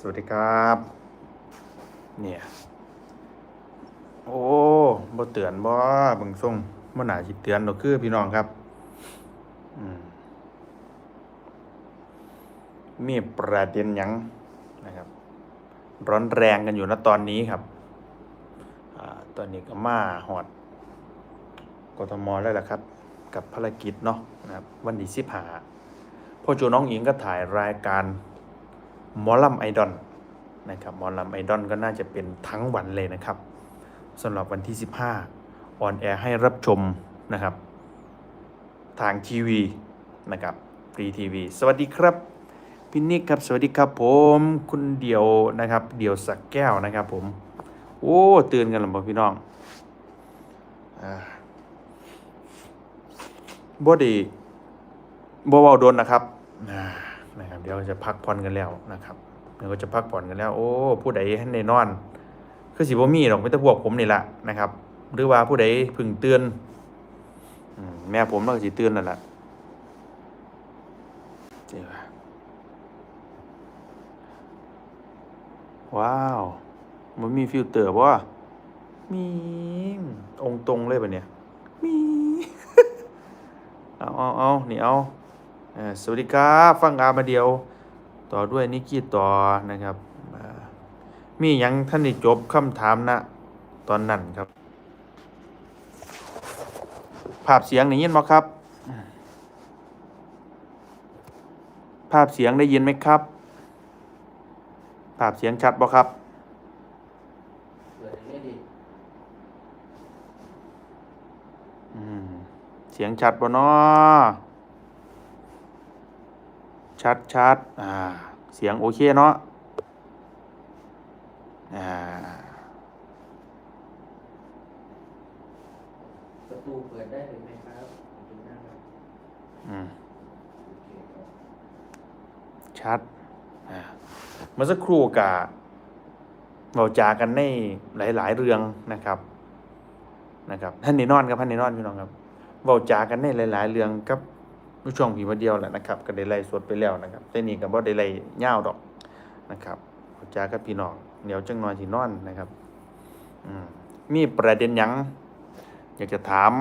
สวัสดีครับ เนี่ย โอ้บ่เตือนบ่บิ่งส่งบ่หนาสิตเตือนดอกคือพี่น้องครับอืมีประเด็นยังนะครับ ร้อนแรงกันอยู่นะตอนนี้ครับอ่าตอนนี้ก็มาหอดกทมแล้วล่ะครับ กับภารกิจเนาะนะครับ วันที่สิบหาพ่อโจน้องอิงก็ถ่ายรายการ หมอลำไอดอลนะครับหมอลำไอดอลก็น่าจะเป็นทั้งวันเลยนะครับสำหรับวันที่ 15 ออนแอร์ให้รับชมนะครับ ทางทีวีนะครับฟรีทีวีสวัสดีครับพี่นิกครับ สวัสดีครับผม คุณเดียวนะครับ เดียวสักแก้วนะครับผม โอ้ ตื่นกันหรือเปล่าพี่น้องบ่ไดีบ่เว้าโดนนะครับ นะครับ เดี๋ยวจะพักผ่อนกันแล้วนะครับเดี๋ยวก็จะพักผ่อนกันแล้ว โอ้ผู้ใดให้ในนอน คือสิบ่มีหรอกไม่แต่พวกผมนี่แหละนะครับ หรือว่าผู้ใดพึ่งเตือนแม่ผมก็สิเตือนนั่นแหละเจ้าว้าวมันมีฟิลเตอร์ป่ะมีองค์ตรงเลยปะเนี่ยมีเอาเอาเอานี่เอาเอ่อ สวัสดีครับฟังอามาเดียว ต่อด้วยนิกกี้ต่อนะครับอ่ามีหยังท่านได้จบคำถามนะตอนนั้นครับ ภาพเสียงได้ยินไหมครับ ภาพเสียงได้ยินไหมครับ ภาพเสียงชัดบ่ครับเปิดอย่างนี้ดิอืมเสียงชัดบ่เนาะ ชัดชัดอ่าเสียงโอเคเนาะอ่าประตูเปิดได้หรือไม่ครับประตูหน้าครับอืมโอเคครับชัดอ่าเมื่อสักครู่กะเราจากันในหลาย ๆ เรื่องนะครับนะครับท่านนี่นอนครับท่านนี่นอนพี่น้องครับเราจากันในหลาย ๆ เรื่องกับ ผู้ช่วงผีมาเดียวแหละนะครับก็ได้ไล่สดไปแล้วนะครับแต่นี่ก็บ่ได้ไล่ยาวดอกนะครับเราจากับพี่น้องเดี๋ยวจังนอนสินอนนะครับอืมมีประเด็นหยังอยากจะถาม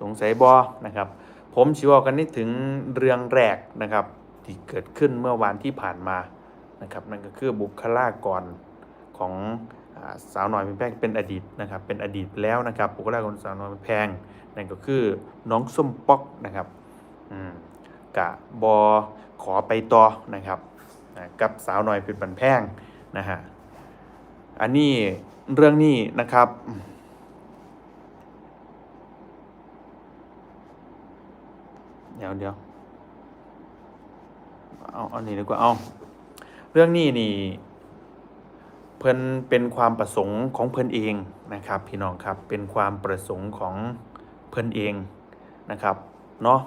สงสัยบอนะครับ ผมชิวกันนึกถึงเรื่องแรกนะครับ ที่เกิดขึ้นเมื่อวานที่ผ่านมานะครับ นั่นก็คือบุคลากรของสาวน้อยเป็นแพงเป็นอดีตนะครับ เป็นอดีตแล้วนะครับบุคลากรสาวน้อยเป็นแพงนั่นก็คือน้องส้มป๊อกนะครับ กะบอขอไปต่อนะครับกับสาวหน้อยเป็นบันแพงนะฮะอันนี้เรื่องนี้นะครับเดี๋ยวเดี๋ยวเอาอันนี้ดีกว่าเอาเรื่องนี้นี่เพิ่นเป็นความประสงค์ของเพิ่นเองนะครับพี่น้องครับเป็นความประสงค์ของเพิ่นเองนะครับเนาะ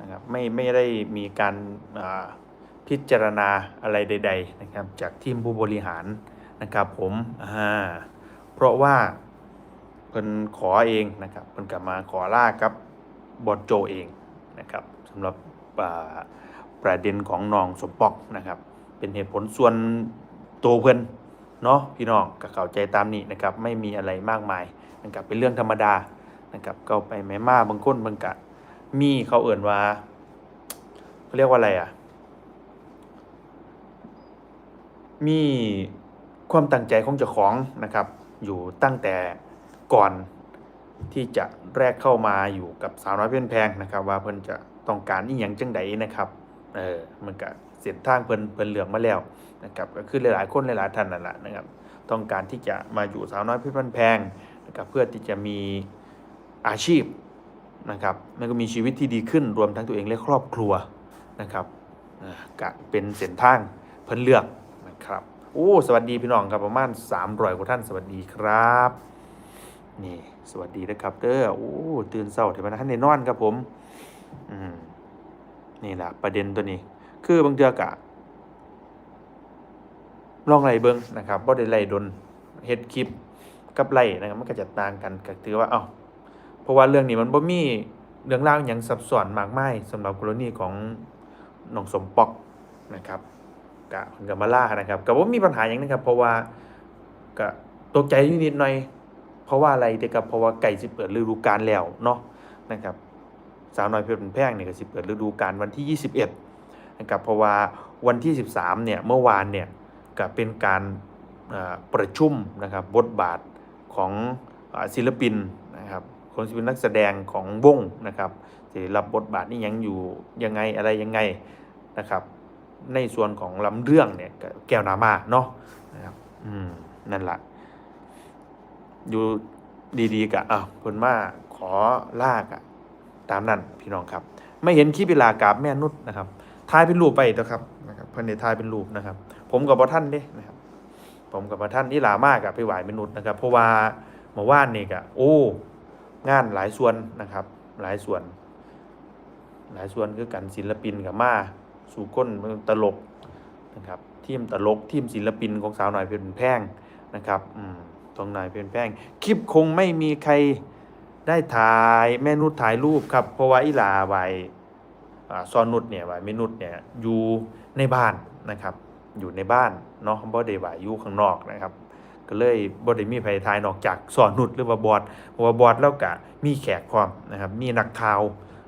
นะครับไม่ไม่ได้มีการพิจารณาอะไรใด ๆ นะครับ จากทีมผู้บริหารนะครับผมเพราะว่าเพิ่นขอเองนะครับเพิ่นกลับมาขอล่ากับบอดโจเองนะครับสำหรับประเด็นของน้องสมปองนะครับ เป็นเหตุผลส่วนตัวเพิ่นเนาะพี่น้องก็เข้าใจตามนี้นะครับ ไม่มีอะไรมากมายนะครับเป็นเรื่องธรรมดานะครับก็ไปแม่มาบางคนบางกะ มีเขาเอ่นว่าเขาเรียกว่าอะไรอะ มีความตั้งใจของเจ้าของนะครับ อยู่ตั้งแต่ก่อนที่จะแรกเข้ามาอยู่กับสาวน้อยเพื่อนแพงนะครับ ว่าเพิ่นจะต้องการอีหยังจังใดนะครับเออมันก็เส้นทางเพิ่นเพิ่นเหลืองมาแล้วนะครับก็คือหลายๆคนหลายๆท่านนั่นแหละนะครับ ต้องการที่จะมาอยู่สาวน้อยเพื่อนแพงนะครับเพื่อที่จะมีอาชีพ นะครับแล้วก็มีชีวิตที่ดีขึ้นรวมทั้งตัวเองและครอบครัวนะครับกะเป็นเส้นทางเพิ่นเลือกนะครับโอ้สวัสดีพี่น้องครับประมาณ300กว่าท่านสวัสดีครับนี่สวัสดีนะครับเด้อโอ้ตื่นเช้าเถอะนะท่านในนอนครับผมอืมนี่แหละประเด็นตัวนี้ คือบางเทือกะลองไล่เบิงนะครับบ่ได้ไล่ดนเฮ็ดคลิปกับไล่นะครับมันก็จะต่างกันก็ถือว่าเอ้า เพราะว่าเรื่องนี้มันบ่มีเรื่องราวหยังซับซ้อนมากมายสำหรับกรณีของน้องสมปอกนะครับกะเพิ่นก็มาล่านะครับก็บ่มีปัญหาหยังนะครับ เพราะว่าก็ตกใจอยู่นิดหน่อย เพราะว่าอะไรเด็กกับเพราะว่าไก่สิเปิดฤดูกาลแล้วเนาะนะครับสาวน้อยเพชรเป็นแพงเนี่ยก็สิเปิดฤดูกาลวันที่ 21นะครับเพราะว่าวันที่ 13เนี่ยเมื่อวานเนี่ยก็เป็นการประชุมนะครับบทบาทของศิลปินนะครับ คนศิลปินนักแสดงของวงนะครับจะรับบทบาทนี่ยังอยู่ยังไงอะไรยังไงนะครับ ในส่วนของลำเรื่องเนี่ยแก้วนามาเนาะนะครับอืมนั่นแหละอยู่ดีๆกะอะเพิ่นมาขอลากอะตามนั้นพี่น้องครับ ไม่เห็นคลิปเวลากราบแม่นุชนะครับถ่ายเป็นรูปไปเถอะครับนะครับเพิ่นได้ถ่ายเป็นรูปนะครับ ผมกับบ่ท่านเด้นะครับ ผมกับบ่ท่านนี่ลามากอะไปไหว้แม่นุชนะครับ เพราะว่าเมื่อวานนี่กะโอ้ งานหลายส่วนนะครับ หลายส่วน หลายส่วนคือกันศิลปินกับมาสู่ก้นตลกนะครับทีมตลกทีมศิลปินของสาวหน่อยเป็นแพงนะครับอืมตรงหน่อยเป็นแพงคลิปคงไม่มีใครได้ถ่ายแม่นุชถ่ายรูปครับเพราะว่าอีหลาไว้อ่าซอนนุชเนี่ยไว้แม่นุชเนี่ยอยู่ในบ้านนะครับ อยู่ในบ้านเนาะบ่ได้ว่าอยู่ข้างนอกนะครับ ก็เลยบ่ได้มีไผถ่ายนอกจากสอนนุชหรือว่าบอดเพราะว่าบอดแล้วก็มีแขกพร้อมนะครับมีนักข่าว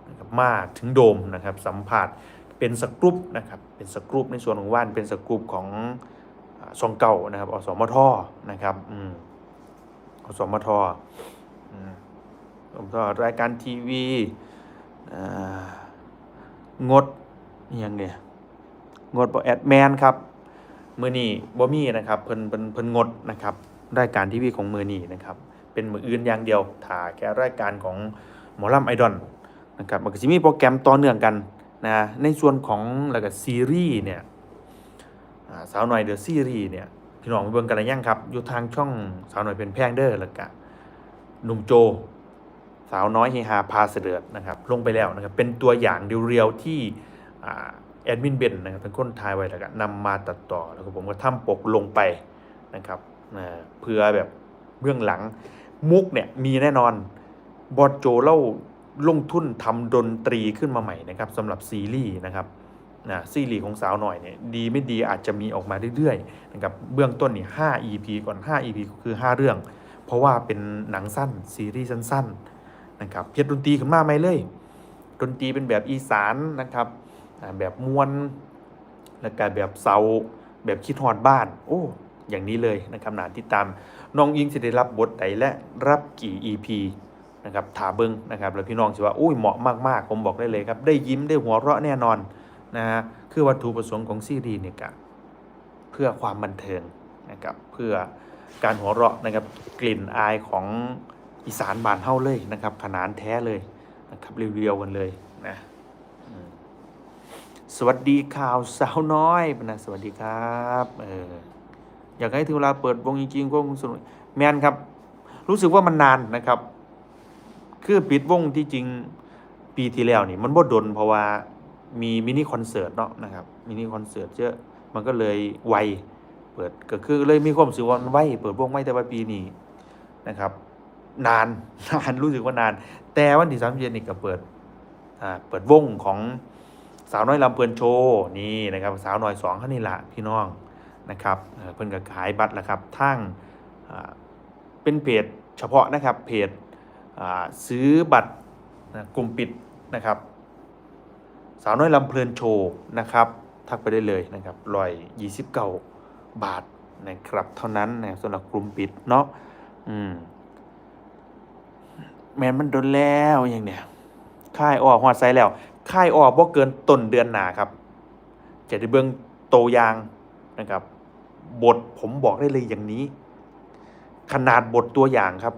นะครับมาถึงโดมนะครับสัมภาษณ์เป็นสกรุปนะครับเป็นสกรุปในส่วนของว่านเป็นสกรุปของอ่าช่องเก่านะครับอสมทนะครับอืมอสมทอืมผมก็รายการทีวีงดยังเนี่ยงดบ่แอดแมนครับ มือนี้บ่มีนะครับเพิ่นเพิ่นเพิ่นงดนะครับรายการทีวีของมือนี้นะครับเป็นมืออื่นอย่างเดียวถ่าแค่รายการของหมอลำไอดอลนะครับมันก็สิมีโปรแกรมต่อเนื่องกันนะในส่วนของแล้วก็ซีรีส์เนี่ยสาวหน่อยเดอะซีรีส์เนี่ยพี่น้องไปเบิ่งกันหรือยังครับอยู่ทางช่องสาวหน่อยเป็นแพงเด้อแล้วก็หนุ่มโจ สาวน้อยเฮฮาพาเสด็จนะครับลงไปแล้วนะครับเป็นตัวอย่างเรียวๆที่อ่า แอดมินเบนนะครับเป็นคนถ่ายไว้แล้วก็นำมาตัดต่อแล้วก็ผมก็ทำปกลงไปนะครับเพื่อแบบเบื้องหลังมุกเนี่ยมีแน่นอนบอดโจเล่าลงทุนทำดนตรีขึ้นมาใหม่นะครับสำหรับซีรีส์นะครับนะซีรีส์ของสาวหน่อยเนี่ยดีไม่ดีอาจจะมีออกมาเรื่อยๆนะครับเบื้องต้นนี่5 EP ก่อน 5 EP ก็คือ 5 เรื่อง เพราะว่าเป็นหนังสั้นซีรีส์สั้นๆนะครับเพียดดนตรีขึ้นมาไหมเลย ดนตรีเป็นแบบอีสานนะครับ แบบมวนแล้วก็แบบเซาแบบคิดฮอดบ้าน โอ้ อย่างนี้เลยนะครับหนาติดตามน้องยิงจะได้รับบทใดและรับกี่ EP นะครับถาเบิงนะครับแล้วพี่น้องสิว่าอุ้ยเหมาะมากๆ ผมบอกได้เลยครับ ได้ยิ้มได้หัวเราะแน่นอนนะฮะคือวัตถุประสงค์ของซีรีส์เนี่ยกะเพื่อความบันเทิงนะครับเพื่อการหัวเราะนะครับกลิ่นอายของอีสานบานเฮาเลยนะครับ ขนานแท้เลยนะครับเรียวๆกันเลยนะ สวัสดีข่าวสาวน้อยนะสวัสดีครับเอออยากให้ถึงเวลาเปิดวงจริงๆวงสนุกแมนครับ รู้สึกว่ามันนานนะครับ คือปิดวงที่จริงปีที่แล้วนี่มันบ่ดนเพราะว่ามีมินิคอนเสิร์ตเนาะนะครับมินิคอนเสิร์ตเยอะมันก็เลยไวเปิดก็คือเลยมีความรู้สึกว่ามันไวเปิดวงไวแต่ว่าปีนี้นะครับ นานนานรู้สึกว่านาน แต่วันที่สามเย็นนี่ก็เปิดอ่าเปิดวงของ สาวน้อยลำเพลินโชว์นี่นะครับสาวน้อยสองเขานี่ละพี่น้องนะครับเอ่อเพิ่นก็ขายบัตรแล้วครับทั้งเป็นเพจเฉพาะนะครับเพจซื้อบัตรกลุ่มปิดนะครับสาวน้อยลำเพลินโชว์นะครับทักไปได้เลยนะครับร้อยยี่สิบเก้าบาทนะครับเท่านั้นนะสำหรับกลุ่มปิดเนาะอืมแมนมันโดนแล้วอย่างเนี้ยค่ายออกหอดไซแล้ว ค่ายออกบ่เกินต้นเดือนหนาครับ จะได้เบิ่งโตยางนะครับ บทผมบอกได้เลยอย่างนี้ ขนาดบทตัวอย่างครับ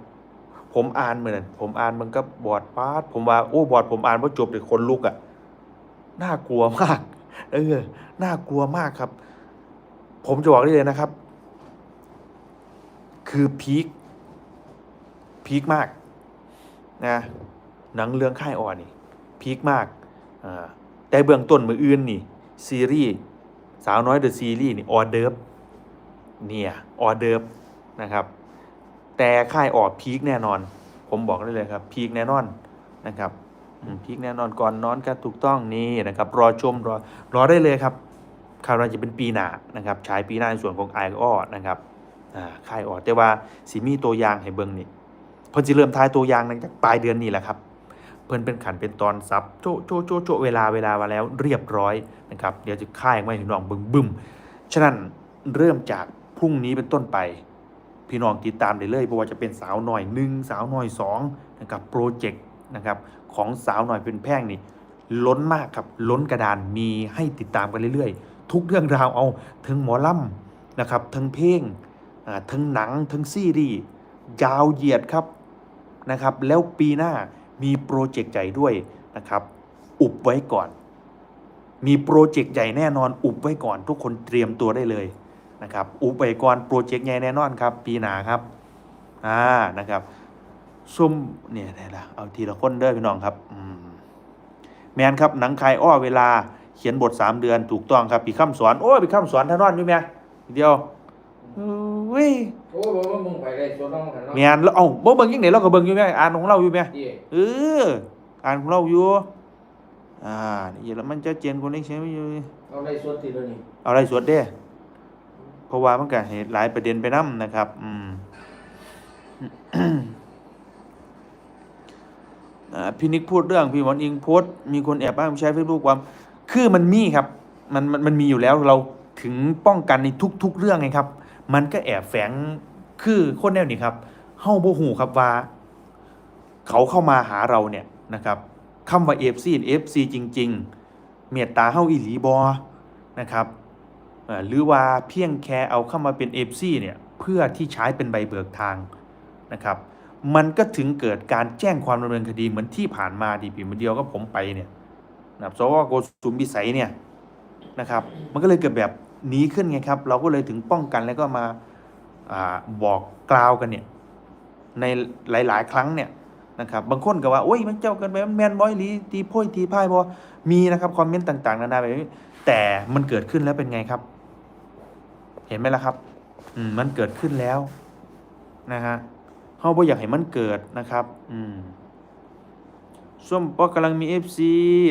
ผมอ่านเหมือนผมอ่านมันก็บอดปาดผมว่าโอ้บอดผมอ่านว่าจบเลยคนลุกอะ่ะน่ากลัวมากเออน่ากลัวมากครับ ผมจะบอกได้เลยนะครับ คือพีคพีคมากนะหนังเรื่องค่ายอ่อนนี่พีคมาก แต่เบื้องต้นมืออื่นนี่ซีรีส์สาวน้อยเดอะซีรีส์นี่ออเดิร์ฟเนี่ยออเดิร์ฟนะครับ แต่ค่ายออกพีคแน่นอน ผมบอกได้เลยครับพีคแน่นอนนะครับพีคแน่นอนก่อนนอนก็ถูกต้องนี่นะครับ รอชมรอรอได้เลยครับคาดว่าจะเป็นปีหน้านะครับฉายปีหน้าในส่วนของไอออนะครับค่ายออแต่ว่าสิมีตัวยางให้เบิ่งนี่เพิ่นสิเริ่มทายตัวยางในจากปลายเดือนนี้แหละครับ เพิ่นเป็นขันเป็นตอนซับโจโจโจะโจะเวลาเวลามาแล้วเรียบร้อยนะครับเดี๋ยวจะค่ายไว้ให้น้องบิ่งบึ้มฉะนั้นเริ่มจากพรุ่งนี้เป็นต้นไป พี่น้องติดตามได้เลยเพราะว่าจะเป็นสาวหน่อยหนึ่งสาวหน่อยสองนะครับโปรเจกต์นะครับของสาวหน่อยเป็นแพ่งนี่ล้นมากครับล้นกระดานมีให้ติดตามกันเรื่อยๆ ทุกเรื่องราวเอาทั้งหมอลำนะครับทั้งเพลงทั้งหนังทั้งซีรีส์ยาวเหยียดครับนะครับ แล้วปีหน้า มีโปรเจกต์ใหญ่ด้วยนะครับ อุบไว้ก่อน มีโปรเจกต์ใหญ่แน่นอน อุบไว้ก่อน ทุกคนเตรียมตัวได้เลยนะครับ อุบไว้ก่อนโปรเจกต์ใหญ่แน่นอนครับ ปีหน้าครับอ่านะครับซุ่มเนี่ยได้ละเอาทีละคนเด้อพี่น้องครับอืมแมนครับหนังคายอ้อเวลาเขียนบท3เดือนถูกต้องครับปีคำสอนโอ้ยปีคำสอนท่านอนอยู่ไหมเดียวเว้ยโอ้บ่บ่มึงไปได้ส่วนน้องกันเนาะแมนแล้วเอ้าบ่เบิ่งยังไหนเราก็เบิ่งอยู่ไหมอ่านของเราอยู่ไหมที่เอออ่านของเราอยู่อ่านี่แล้วมันจะเจนคนนี้ใช่ไหมอยู่เอาได้ส่วนที่เดียวนี้เอาอะไรสวดเด้เพราะว่ามันก็เห็นหลายประเด็นไปนํนะครับ อืมอ่าพี่นิกพูดเรื่องพี่หมอนอิงโพสต์มีคนแอบอ้างใช้เฟซบุ๊กความ คือมันมีครับ มันมันมันมีอยู่แล้วเราถึงป้องกันในทุก ๆ เรื่องไงครับ มันก็แอบแฝงคือคนแนวนี้ครับเฮาบ่ฮู้ครับว่า เขาเข้ามาหาเราเนี่ยนะครับคำว่า FC FC จริง ๆ เมตตาเฮาอีหลีบอนะครับหรือว่าเพียงแค่เอาเข้ามาเป็น FC เนี่ยเพื่อที่ใช้เป็นใบเบิกทางนะครับ มันก็ถึงเกิดการแจ้งความดำเนินคดีเหมือนที่ผ่านมาดีปีมาเดียวก็ผมไปเนี่ยนะครับสวโกสุมพิสัยเนี่ยนะครับ มันก็เลยเกิดแบบ หนีขึ้นไงครับ เราก็เลยถึงป้องกันแล้วก็มาอาบอกกล่าวกันเนี่ยในหลาย ๆ ครั้งเนี่ยนะครับบางคนก็ว่าโอ้ยมันเจ้ากันไปมันแมนบอยลีตีโพยตีพ่ายบอมีนะครับคอมเมนต์ต่าง ๆ นานาแบบนี้แต่มันเกิดขึ้นแล้วเป็นไงครับ เห็นไหมล่ะครับอืมมันเกิดขึ้นแล้วนะฮะเฮาบ่อยากให้มันเกิดนะครับ อืมส้มปอกำลังมี FC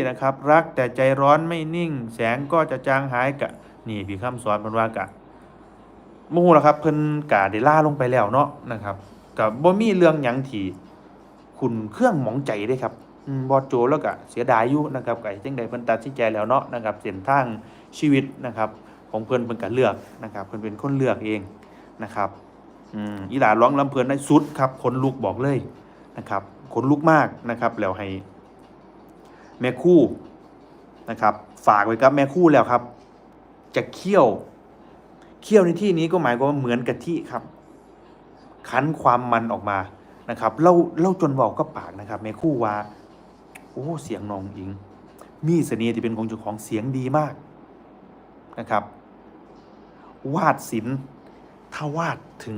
นะครับ รักแต่ใจร้อนไม่นิ่ง แสงก็จะจางหายกะ นี่พี่คำสอนเพิ่นว่ากะโมโหแล้วครับเพิ่นกะได้ล่าลงไปแล้วเนาะนะครับกับบ่มีเรื่องหยังที่คุณเครื่องหมองใจเด้ครับบอโจแล้วก็เสียดายอยู่นะครับก็จังใดเพิ่นตัดสินใจแล้วเนาะนะครับเส้นทางชีวิตนะครับของเพิ่นเพิ่นก็เลือกนะครับเพิ่นเป็นคนเลือกเองนะครับอืมอีหลาร้องลำเพลินได้สุดครับขนลุกบอกเลยนะครับขนลุกมากนะครับแล้วให้แม่คู่นะครับฝากไว้กับแม่คู่แล้วครับ จะเคี่ยวเคี่ยวในที่นี้ก็หมายความว่าเหมือนกะทิครับ คั้นความมันออกมานะครับเล่าเล่าจนบอกก็ปากนะครับแม่คู่ว่า โอ้เสียงน้องอิง มีเสน่ห์ที่เป็นของเจ้าของเสียงดีมากนะครับ วาดศิลป์ถ้าวาดถึง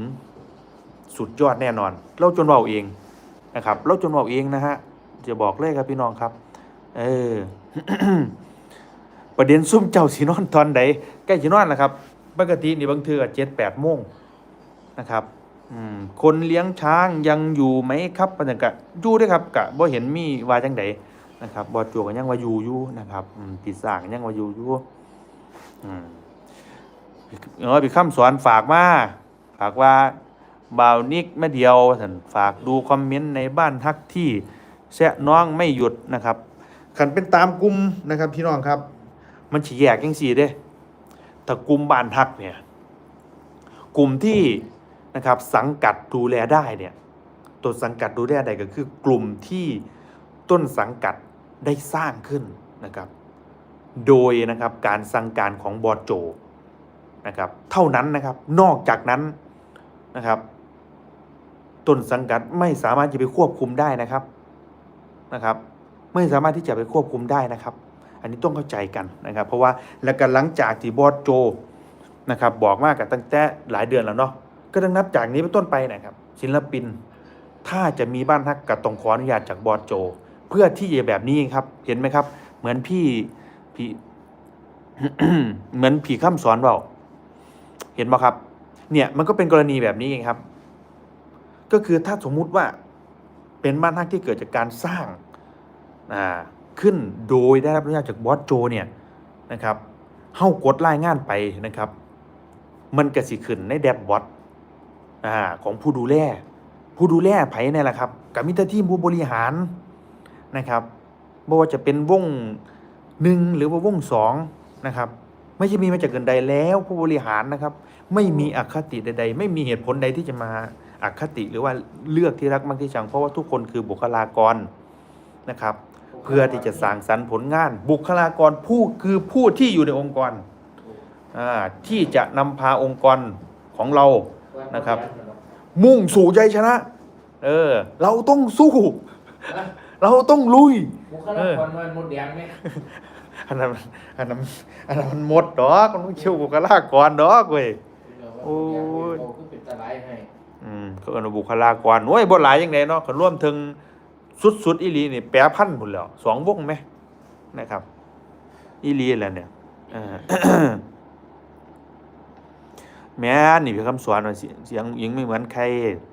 สุดยอดแน่นอน เล่าจนเบาเองนะครับ เล่าจนเบาเองนะฮะจะบอกเลยครับพี่น้องครับ เออ ประเด็นซุ่มเจ้าสีนอนตอนใดใกล้สีนอนแหละครับ ปกตินี่บางเทือเจ็ดแปดโมงนะครับอืมคนเลี้ยงช้างยังอยู่ไหมครับปัญญากะอยู่ด้วยครับกะบ่เห็นมีวาจังใดนะครับบอจวกันยังว่าอยู่อยู่นะครับอืมติดสางยังว่าอยู่อยู่อืมเออพี่คำสอนฝากมาฝากว่าบ่าวนิกแม่เดียวท่านฝากดูคอมเมนต์ในบ้านทักที่แซะน้องไม่หยุดนะครับขันเป็นตามกลุ่มนะครับพี่น้องครับ มันฉีแยกยังสี่เด้ถ้ากลุ่มบ้านทักเนี่ยกลุ่มที่นะครับสังกัดดูแลได้เนี่ยตัวสังกัดดูแลได้ก็คือกลุ่มที่ต้นสังกัดได้สร้างขึ้นนะครับ โดยนะครับการสั่งการของบอสโจนะครับเท่านั้นนะครับนอกจากนั้นนะครับต้นสังกัดไม่สามารถจะไปควบคุมได้นะครับนะครับ ไม่สามารถที่จะไปควบคุมได้นะครับ อันนี้ต้องเข้าใจกันนะครับ เพราะว่าแล้วกันหลังจากที่บอสโจนะครับบอกมากันตั้งแต่หลายเดือนแล้วเนาะก็ต้องนับจากนี้เป็นต้นไปนะครับ ศิลปิน ถ้าจะมีบ้านฮักก็ต้องขออนุญาตจากบอสโจ เพื่อที่จะแบบนี้ครับ เห็นไหมครับ เหมือนพี่พี่เหมือนผีข้ามสอนเปล่าเห็นไหมครับ เนี่ยมันก็เป็นกรณีแบบนี้เองครับ ก็คือถ้าสมมุติว่าเป็นบ้านฮักที่เกิดจากการสร้างอ่า ขึ้นโดยได้รับอนุญาตจากบอสโจเนี่ยนะครับเฮากดรายงานไปนะครับ มันก็สิขึ้นในแดชบอร์ดอ่าของผู้ดูแลผู้ดูแลไผเนี่แหละครับกับมิตรทีมผู้บริหารนะครับบ่ว่าจะเป็นวงหนึ่งหรือว่าวงสองนะครับไม่ใช่มีมาจากเกินใดแล้วผู้บริหารนะครับ ไม่มีอคติใด ๆ ไม่มีเหตุผลใดที่จะมาอคติหรือว่าเลือกที่รักมักที่ชังเพราะว่าทุกคนคือบุคลากรนะครับ เพื่อที่จะสร้างสรรค์ผลงาน บุคลากรผู้คือผู้ที่อยู่ในองค์กรอ่าที่จะนำพาองค์กรของเรานะครับ มุ่งสู่ใจชนะ เออ เราต้องสู้เราต้องลุยบุคลากรมันหมดแดงไหมอันนั้นอันนั้นอันนั้นมันหมดดอกมันไม่เชี่ยวบุคลากรดอกเว้ยโอ้ยโอ้คือเป็นตะไลให้อืมเขาเอิ้นว่าบุคลากรโอ้ยบ่หลายจังไดเนาะเขาร่วมถึง สุดๆอีลีนี่แปรพันพุ่นแล้วสองวงไหมนะครับ อีลีแหละเนี่ยแม่นี่เป็นคำสอนว่าเสียงยิงไม่เหมือนใคร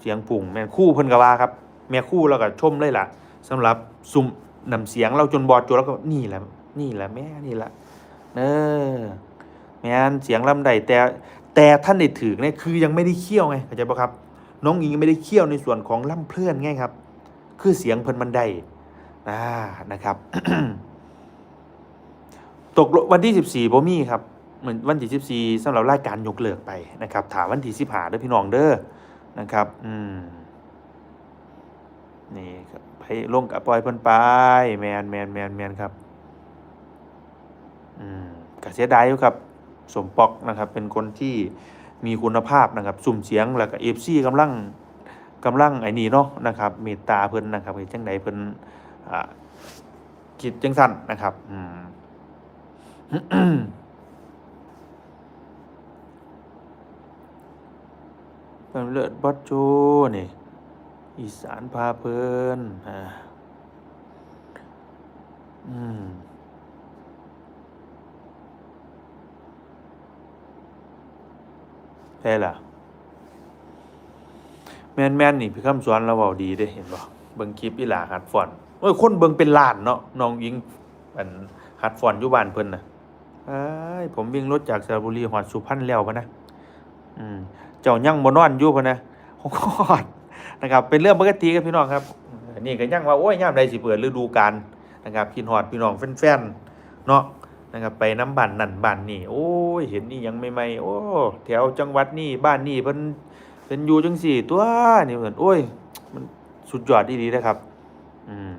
เสียงปุ่งแม่คู่เพิ่นก็ว่าครับ แม่คู่เราก็ชมเลยล่ะสำหรับซุ่มนำเสียงเราจนบอดจนแล้วก็นี่แหละ นี่แหละแม่นี่แหละเออแม่นเสียงลำใดแต่แต่ท่านได้ถือเนี่ยคือยังไม่ได้เคี่ยวไงเข้าใจปะครับ น้องหญิงไม่ได้เคี่ยวในส่วนของล่ำเพลื่อนไงครับ คือเสียงเพิ่นมันได้อ่านะครับตกลงวันที่ 14บ่มีครับเหมือนวันที่14สำหรับรายการยกเลิกไปนะครับถามวันที่15เด้อพี่น้องเด้อนะครับอืมนี่ครับไปลงกับปล่อยเพิ่นไปแมนแมนแมนแมนครับอืมก็เสียดายอยู่ครับ สมปอกนะครับ เป็นคนที่มีคุณภาพนะครับ สุ่มเสียงแล้วก็ FC กำลัง กำลังไอ้นี่เนาะนะครับเมตตาเพิ่นนะครับเฮ็ดจังไดเพิ่นอ่าคิดจังซั่นนะครับอืมเป็นเลิศบอสโจนี่อีสานพาเพลินอ่าอืมใช่ล่ะ แมนแมนนี่พี่คำสอนเราเบาดีเด้เห็นบ่เบิ่งคลิปอีหลาหัดฟอนโอ้ยคนเบิ่งเป็นล้านเนาะน้องหญิงอันหัดฟอนอยู่บ้านเพิ่นน่ะเอ้ผมวิ่งรถจากสระบุรีฮอดสุพรรณแล้วพะนะอืมเจ้ายังบ่นอนอยู่พะนะโอ้ยนะครับ เป็นเรื่องปกติครับพี่น้องครับนี่ก็ยังว่าโอ้ยยามใดสิเปิดฤดูกาลนะครับพี่ฮอดพี่น้องแฟนๆเนาะนะครับไปน้ำบ้านนั่นบ้านนี่โอ้ยเห็นนี่ยังใหม่ๆโอ้แถวจังหวัดนี่บ้านนี่เพิ่น เป็นอยู่จังสี่ ตัวนี่เหมือนโอ้ย มันสุดยอดดีๆนะครับ อืม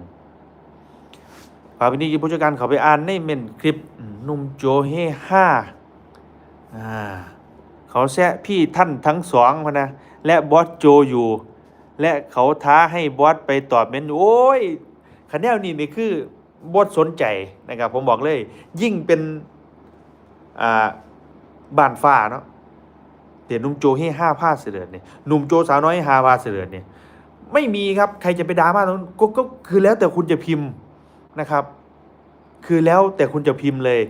พาไปนี่ผู้จัดการเขาไปอ่านในเมนคลิปนุ่มโจเฮห้าอ่าเขาแซะพี่ท่านทั้งสองพนะ และบอสโจอยู่ และเขาท้าให้บอสไปตอบเมนโอ้ยคะแนนนี้นี่คือบอสสนใจนะครับ ผมบอกเลย ยิ่งเป็นอ่าบานฟ้าเนาะ เดี๋ยวหนุ่มโจให้ห้าผ้าเสด็จเนี่ยหนุ่มโจสาวน้อยห้าผ้าเสด็จเนี่ยไม่มีครับใครจะไปดราม่าตรงก็ก็คือแล้วแต่คุณจะพิมพ์นะครับ คือแล้วแต่คุณจะพิมพ์เลย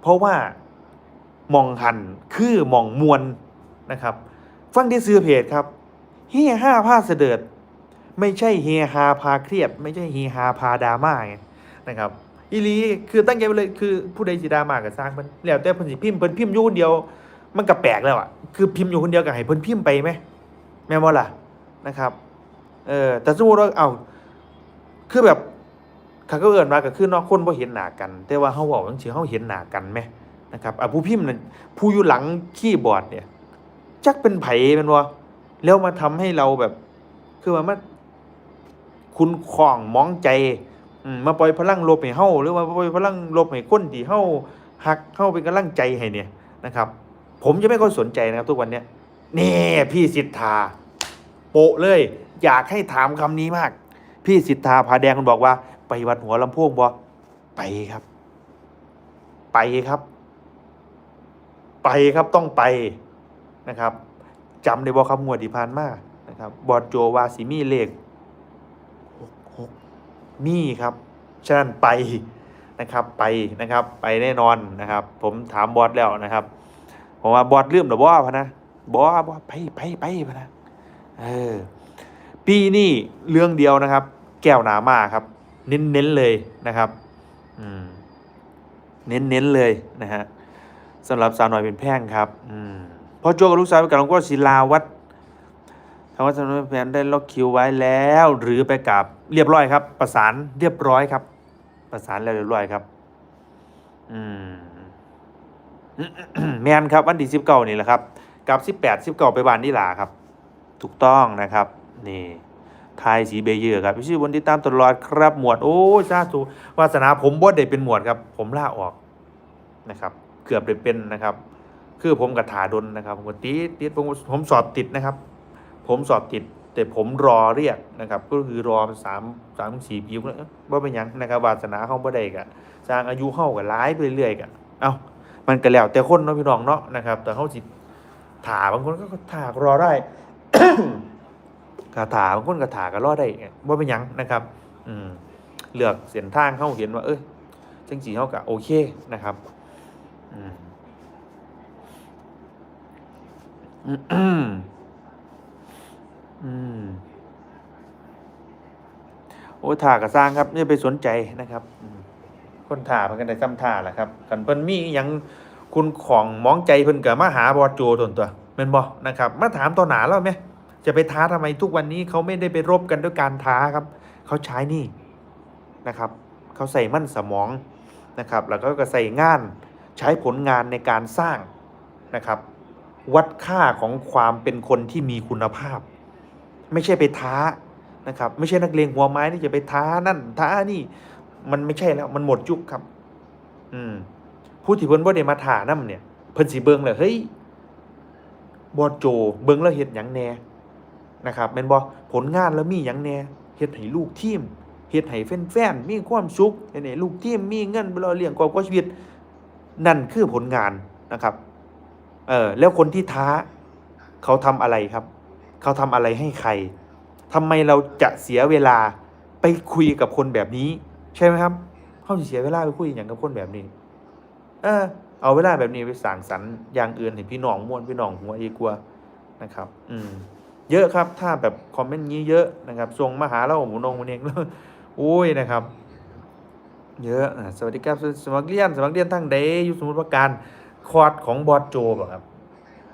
เพราะว่ามองหันคือมองมวลนะครับ ฟังที่ซื้อเพจครับเฮห้าพาเสดิร์ดไม่ใช่เฮฮาพาเครียด ไม่ใช่เฮฮาพาดราม่าไงนะครับอีลีคือตั้งใจไปเลยคือผู้ใดสิดราม่าก็สร้างมันแล้วแต่เพิ่นสิพิมพ์เพิ่นพิมพ์อยู่คนเดียว มันก็แปลกแล้วอะคือพิมพ์อยู่คนเดียวก็ให้เพิ่นพิมพ์ไปไหมแม่นบ่ล่ะนะครับเออแต่สมมติว่าเอาคือแบบเขาก็เอิ้นว่าก็คือนอกคนบ่เห็นหน้ากัน แต่ว่าเฮาเว้าจังซี่เฮาเห็นหน้ากันไหมนะครับอะผู้พิมพ์นั่นผู้อยู่หลังคีย์บอร์ดเนี่ยจักเป็นไผแมันวะแล้วมาทำให้เราแบบ คือว่ามาคุณของมองใจมาปล่อยพลังลบให้เฮาหรือว่าปล่อยพลังลบให้คนที่เฮาหักเฮาเป็นกำลังใจให้เนี่ยนะครับ ผมจะไม่ค่อยสนใจนะครับทุกวันเนี้ยนี่พี่สิทธา โปะเลย อยากให้ถามคำนี้มาก พี่สิทธาผาแดงคุณบอกว่า ไปวัดหัวลำโพงบ่ไปครับ ไปครับ ไปครับต้องไปนะครับจำได้บ่ครับงวดที่ผ่านมานะครับ บอดโจวาสิมีเลขหกหกมีครับฉะนั้นไปนะครับไปนะครับ ไปแน่นอนนะครับ ผมถามบอดแล้วนะครับ ผมว่าบอดเลื่อมหรือบ่พะนะบ่บ่ไปไปไปพะนะเออปีนี้เรื่องเดียวนะครับ แก้วหนามาครับ เน้นๆเลยนะครับอืมเน้นๆเลยนะฮะสำหรับสาวน้อยเป็นแพ่งครับอืมพอโจกับลูกสาวไปกับหลวงพ่อศิลาวัดทางวัดสาวน้อยเป็นแพงได้ล็อกคิวไว้แล้ว หรือไปกับเรียบร้อยครับ ประสานเรียบร้อยครับ ประสานแล้วเรียบร้อยครับ อืม แมนครับวันที่สิบเก้านี่แหละครับ กับสิบแปดสิบเก้าไปบานนี่หลาครับ ถูกต้องนะครับนี่ทายสีเบเยอร์ครับพี่ชื่อบนที่ตามตลอดครับหมวด โอ้ยสาธุวาสนาผมบ่ได้เป็นหมวดครับ ผมล่าออกนะครับ เกือบได้เป็นนะครับ คือผมกับถาดนนะครับผมก็ติดติดผมผมสอบติดนะครับ ผมสอบติด แต่ผมรอเรียกนะครับ ก็คือรอสามสามสี่ปีว่าว่าเป็นยังนะครับวาสนาเข้าบ่ได้กะสร้างอายุเข้ากับร้ายไปเรื่อยกะเอ้า มันก็แล้วแต่คนเนาะพี่น้องเนาะนะครับ แต่เขาสิถาบางคนก็ถากรอได้กาถาบางคนก็ถาก็รอได้ว่าเป็นยังนะครับ อืมเลือกเส้นทางเขาเห็นว่า เอ้ยจังสีเขาก็โอเคนะครับอืมอืมโอ้ถ่ากระสร้างครับนี่ไปสนใจนะครับอื คนถ่าเพิ่นกันได้ซ้ำถ่าแหละครับกันเพิ่นมีอหยังคุณของมองใจเพิ่นก็มาหาบอโจตนตัวแม่นบ่นะครับ มาถามต่อหนาแล้วไหมจะไปท้าทำไมทุกวันนี้เขาไม่ได้ไปรบกันด้วยการท้าครับเขาใช้นี่นะครับ เขาใส่มั่นสมองนะครับ แล้วก็ก็ใส่งานใช้ผลงานในการสร้างนะครับ วัดค่าของความเป็นคนที่มีคุณภาพ ไม่ใช่ไปท้านะครับ ไม่ใช่นักเลงหัวไม้ที่จะไปท้านั่นท้านี่ มันไม่ใช่แล้ว มันหมดยุคครับ อืม ผู้ที่เพิ่นบ่ได้มาถ่านํเนี่ย เพิ่นสิเบิ่งเลยเฮ้ยบอโจเบิ่งแล้วเฮ็ดหยังแหน่นะครับแม่นบ่ผลงานแล้วมีหยังแหน่เฮ็ดให้ลูกทีมเฮ็ดให้แฟนๆมีความสุขเฮ็ดให้ลูกทีมมีเงินไปรอเลี้ยงครอบครัวชีวิต นั่นคือผลงานนะครับ เออแล้วคนที่ท้า เขาทำอะไรครับ เขาทำอะไรให้ใครทำไมเราจะเสียเวลาไปคุยกับคนแบบนี้ ใช่ไหมครับเขาเสียเวลาไปคุยอย่างกับคนแบบนี้ เออ เอาเวลาแบบนี้ไปสั่งสรรอย่างอื่นให้พี่น้องม่วนพี่น้องหัวดีกว่านะครับ อืม เยอะครับถ้าแบบคอมเมนต์นี้เยอะนะครับส่งมาหาเราหมูนงหมูเองโอ้ยนะครับ เยอะอะสวัสดีครับสมัครเรียนสมัครเรียนทั้งเดย์อยู่สมุทรปราการคอร์สของบอสโจบ่ครับ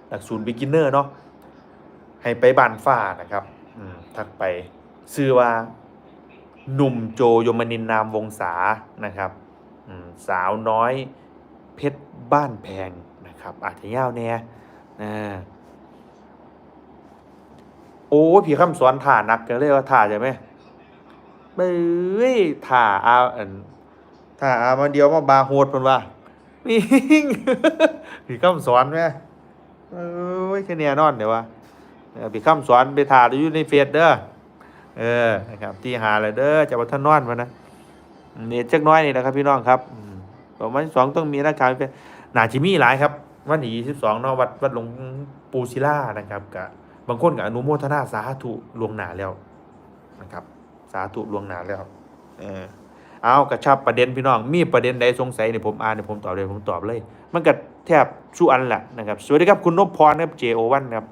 หลักสูตร beginner เนาะให้ไปบานฟ้านะครับ อืมทักไปชื่อว่า หนุ่มโจยมนินนามวงศานะครับสาวน้อยเพชรบ้านแพงนะครับ อาจจะยาวแน่นะโอ้พี่คำสอนถ่านักกันเลยว่าถ่าใช่ไหมเบ้ยถ่าอาถ่าอามาเดียวมาบาโหดเพิ่นว่ามิงพี่คำสอนไหมเอ้ยแค่เนี้ยนอนเดี๋ยววะเออพี่คำสอนไปถ่าอยู่ในเฟซเด้อ เออนะครับที่หาเลยเด้อจะว่าท่านนอนมานะเน็ตจักน้อยนี่นะครับพี่น้องครับประมาณสองต้องมีนะครับเป็นหนาจิมีหลายครับวันที่ยี่สิบสองนาะวัดวัดหลวงปูศิลานะครับกับบางคนกับอนุโมทนาสาธุลวงหนาแล้วนะครับ สาธุลวงหนาแล้วเออเอากระชับประเด็นพี่น้อง มีประเด็นใดสงสัยเนี่ยผมอ่านเนี่ยผมตอบเลยผมตอบเลย มันก็แทบสู้อันแหละนะครับสวัสดีครับคุณนพพรครับ JO1 ครับ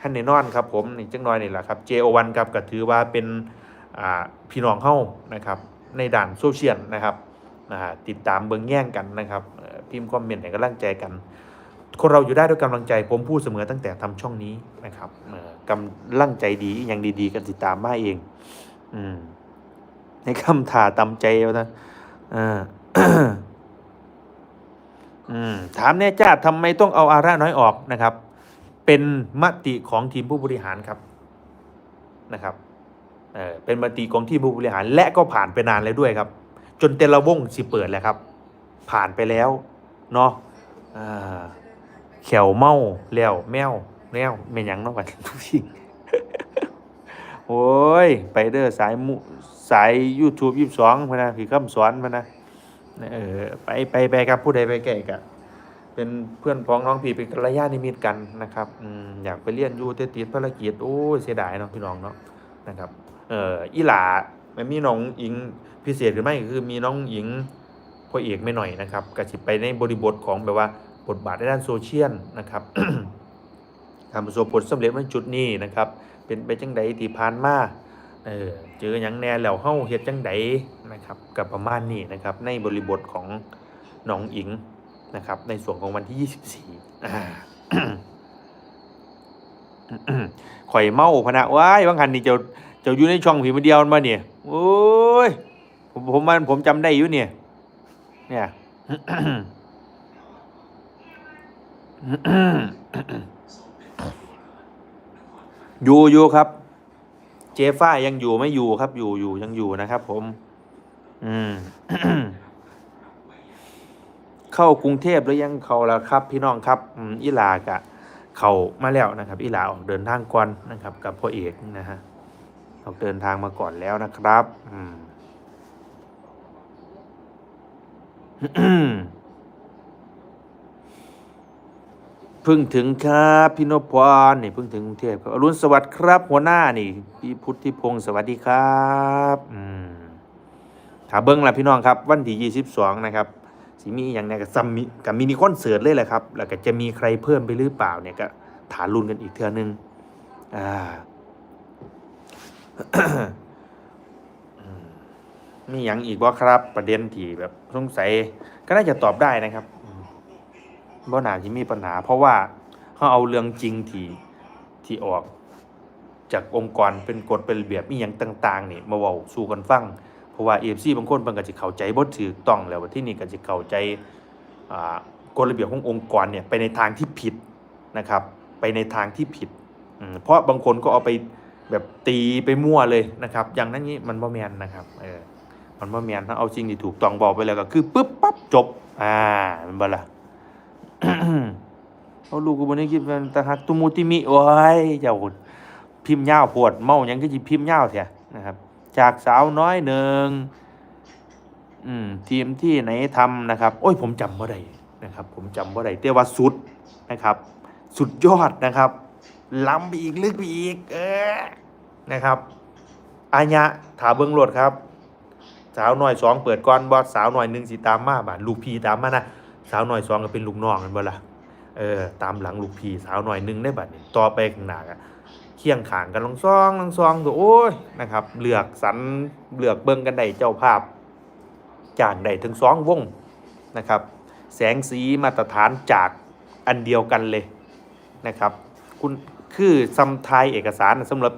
ท่านแน่นอนครับผมนี่จังน้อยนี่แหละครับ JO1 ครับก็ถือว่าเป็นพี่น้องเฮ้านะครับในด่านโซเชียลนะครับติดตามเบิ่งแย่งกันนะครับพิมพ์คอมเมนต์ให้กำลังใจกัน คนเราอยู่ได้ด้วยกำลังใจผมพูดเสมอตั้งแต่ทำช่องนี้นะครับกำลังใจดีอย่างดีๆ กันติดตามมาเองอืมในคำถาตำใจนะอ่าอืมถามแน่จ้าทำไมต้องเอาอาระน้อยออกนะครับ เป็นมติของทีมผู้บริหารครับนะครับเออเป็นมติของทีมผู้บริหาร และก็ผ่านไปนานแล้วด้วยครับ จนเตละวงสิเปิดแล้วครับ ผ่านไปแล้วเนาะแขวเมาแล้วแมวแมวเป็นหยังเนาะวันทุกสิ่งโอ้ย ไปเด้อสายมุสาย YouTube ยี่สิบสองพนะพี่คำสอนพนะเออไปไปไปครับผู้ใดไปแก่กะ เป็นเพื่อนพ้องน้องพี่เป็นกัลยาณมิตกันนะครับอืมอยากไปเรียนอยู่แต่ติดภารกิจโอ้ยเสียดายเนาะพี่น้องเนาะนะครับเอ่ออีหลามันมีน้องอิงพิเศษหรือไม่คือมีน้องหญิงพ่อเอกไม่หน่อยนะครับก็สิไปในบริบทของแบบว่าบทบาทในด้านโซเชียลนะครับทำประสบผลสำเร็จในจุดนี้นะครับ เป็นไปจังใดที่ผ่านมาเออเจอหยังแน่แล้วเฮาเฮ็ดจังใดนะครับกับประมาณนี้นะครับ ในบริบทของน้องอิง นะครับ ในส่วนของวันที่ 24อ่าข่อยเมาพะนะว้ายบางคันนี่เจ้าเจ้าอยู่ในช่องผีมาเดียวมาเนี่ยโอ้ยผมผมมันผมจำได้อยู่เนี่ย เนี่ยอยู่อยู่ครับ เจฟ้ายังอยู่ไม่อยู่ครับ อยู่อยู่ยังอยู่นะครับ ผม อืม เข้ากรุงเทพแล้วยังเขาแล้วครับ พี่น้องครับอิลากะเขามาแล้วนะครับอิลาออกเดินทางก่อนนะครับ กับพ่อเอกนะฮะออกเดินทางมาก่อนแล้วนะครับอืมพิ่งถึงครับพี่นพพรนี่พิ่งถึงกรุงเทพครับอรุณสวัสดิ์ครับ หัวหน้านี่พี่พุทธิพงศ์สวัสดีครับ อืมถาเบิ้งละพี่น้องครับ วันที่ยี่สิบสองนะครับ สิมีอย่างเนี้ยกับซัมมิกับมินิคอนเสิร์ตเลยแหละครับ แล้วก็จะมีใครเพิ่มไปหรือเปล่าเนี่ยก็ถารุนกันอีกเทื่อนึงอ่ามีอย่างอีกบ่ครับ ประเด็นที่แบบสงสัยก็น่าจะตอบได้นะครับบ่น่าที่มีปัญหา เพราะว่าเขาเอาเรื่องจริงที่ที่ออกจากองค์กรเป็นกฎเป็นระเบียบอีหยังต่าง ๆ นี่มาเว้าสู่กันฟัง เพราะว่า AFC บางคนเพิ่นก็สิเข้าใจบ่ถูกต้องแล้วที่นี่ก็สิเข้าใจกฎระเบียบขององค์กรเนี่ยไปในทางที่ผิดนะครับ ไปในทางที่ผิด เพราะบางคนก็เอาไปแบบตีไปมั่วเลยนะครับ อย่างนั้นนี้มันบ่แมนนะครับเออมันบ่แมนถ้าเอาสิ่งที่ถูกต้องบอกไปแล้วก็คือปึ๊บปั๊บจบอ่ามันบ่ละเอาลูกกูบนนี้คิดเป็นตะหักตุมูติมิโอ้ยเจ้าพิมพ์ยาวปวดเมาหยังก็จิพิมพ์ยาวแท้นะครับ จากสาวน้อยหนึ่งทีมที่ไหนทำนะครับ โอ้ยผมจำบ่ได้นะครับ ผมจำบ่ได้แต่ว่าสุดนะครับ สุดยอดนะครับล้ำไปอีกลึกไปอีก เออนะครับอาญะถาเบิ้งโลดครับ สาวน้อยสองเปิดก่อนบอสสาวน้อยหนึ่งสิตามมาบาลูกพีตามมานะสาวหน่อยสองก็เป็นลูกน้องกันบ่ละเออตามหลังลูกพีสาวหน่อยหนึ่งได้บัดนี้ต่อไปข้างหน้า เคียงขางกันลองซองลองซองตัวโอ้ยนะครับเลือกสรรเลือกเบิ่งกันได้เจ้าภาพจางได้ถึงสองวงนะครับ แสงสีมาตรฐานจากอันเดียวกันเลยนะครับ คุณคือซัมไทยเอกสารน่ะสำหรับ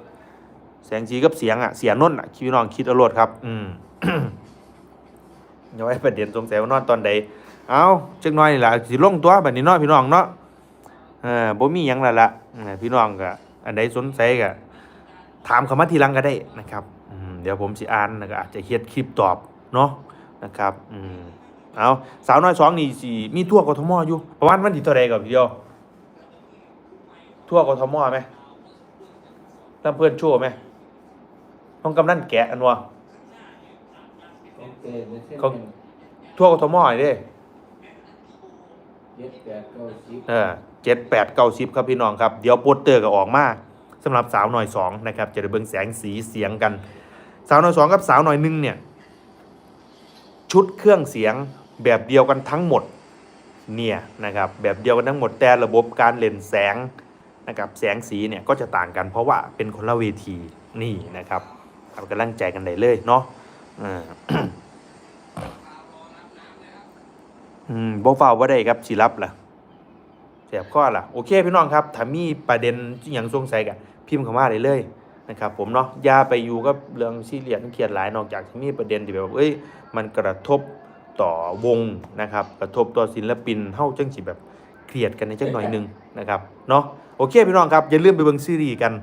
แสงสีกับเสียงอะเสียนนท์อะพี่น้องคิดอาโลดครับ อืมอย่าไว้ประเด็นสงสัยว่านอนตอนใดเอาจักหน่อยนี่แหละสิลงตัวแบัดนี้เนาะพี่น้องเนาะเออบ่มีหยังแล้วล่ะพี่น้องก็ อันใดสนใจก็ถามเข้ามาทีหลังก็ได้นะครับอืมเดี๋ยวผมสิอ่านแล้วก็อาจจะเฮ็ดคลิปตอบเนาะนะครับอืมเอาสาวน้อยสองนี่สิมีทั่วกทมอยู่ประมาณวันที่เท่าใดก่อนพี่เดียวทั่วกทมไหมลำเพื่อนโชว์ไหมห้องกำนันแกะอันวะของเกณฑ์ไม่ใช่ของทั่วกทมนี่เด้ เจ็ดแปดเก้าสิบเออเจ็ดแปดเก้าสิบครับพี่น้องครับ เดี๋ยวโปสเตอร์ก็ออกมาสำหรับสาวหน่อยสองนะครับ จะได้เบิ่งแสงสีเสียงกัน สาวหน่อยสองกับสาวหน่อยหนึ่งเนี่ย ชุดเครื่องเสียงแบบเดียวกันทั้งหมดเนี่ยนะครับแบบเดียวกันทั้งหมดแต่ระบบการเล่นแสงนะครับแสงสีเนี่ยก็จะต่างกันเพราะว่าเป็นคนละเวทีนี่นะครับทำกำลังใจกันได้เลยเนาะเอออืมบ่ฟ้าวบ่ได้ครับสิรับล่ะเสียบข้อล่ะ โอเคพี่น้องครับถ้ามีประเด็นอย่างสงสัยกันพิมพ์เข้ามาได้เลยนะครับผมเนาะอย่าไปอยู่กับเรื่องซีเรียสเครียดหลายนอกจากที่มีประเด็นที่แบบเอ้ยมันกระทบต่อวงนะครับ กระทบต่อศิลปินเฮาจังสิแบบเครียดกันในจังหน่อยหนึงนะครับเนาะโอเคพี่น้องครับอย่าลืมไปเบิ่งซีรีส์กัน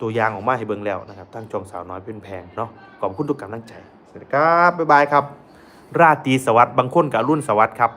ตัวอย่างออกมาให้เบิ่งแล้วนะครับทั้งจองสาวน้อยเป็นแพงเนาะขอบคุณทุกกำลังใจสวัสดีครับบ๊ายบายครับ ราตรีสวัสดิ์บางคนกับรุ่นสวัสดิ์ครับ